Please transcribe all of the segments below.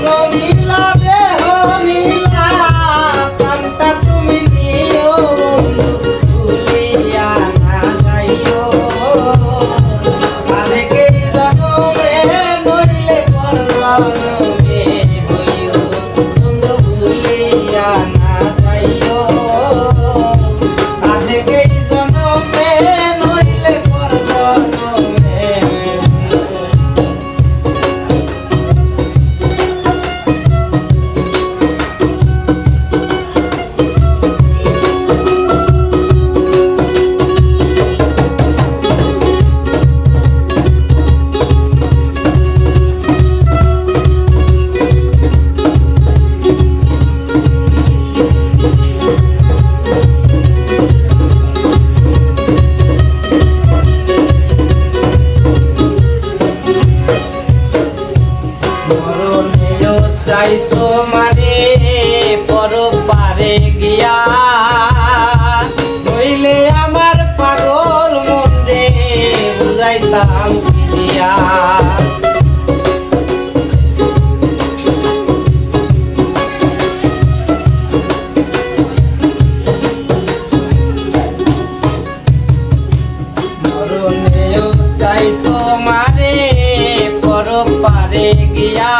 Não মরণেও চাই তোমারে পর গিয়া। হইলে আমার পাগল মনে বুঝাইতাম দিয়া। কাছে গিয়া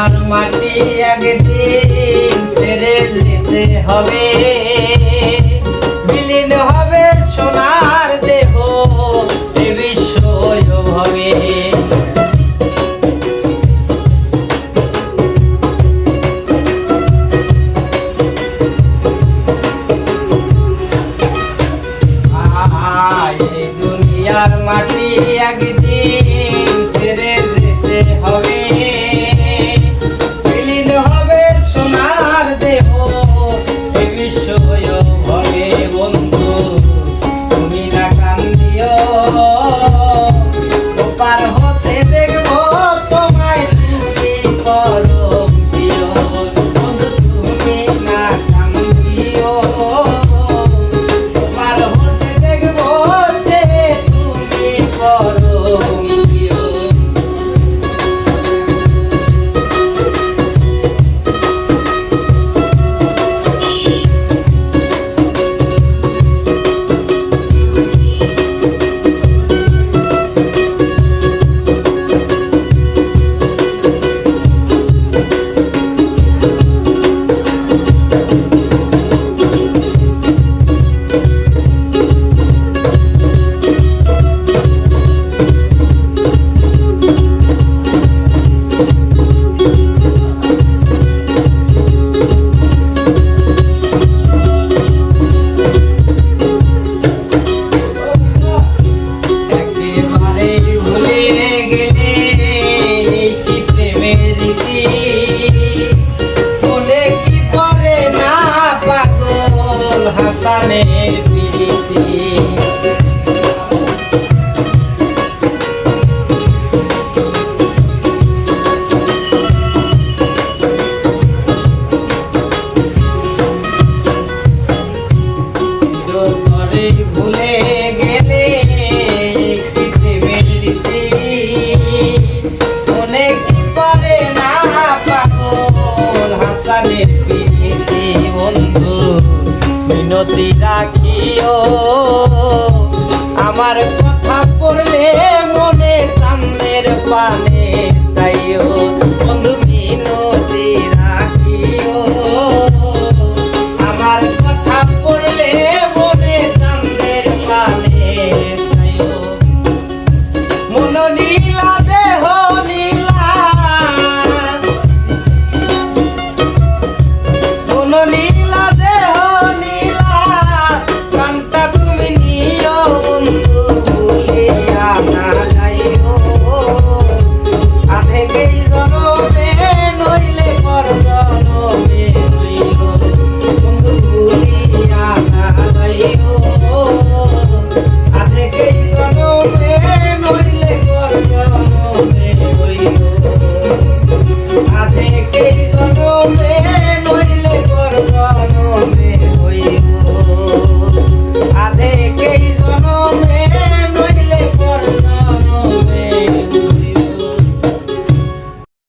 আমার মাটি একদিন ছেড়ে যেতে হবে। বিলীন হবে সোনার দেহ, এ বিশ্ব হবে মাটি একদিন দিছিস। মনে কি করে না পাগল হাসানের পিড়িতে ভুলে মিনতি রাখিও। আমার কথা পড়লে মনে চান্দের পানে চাইও। বন্ধু মিনতি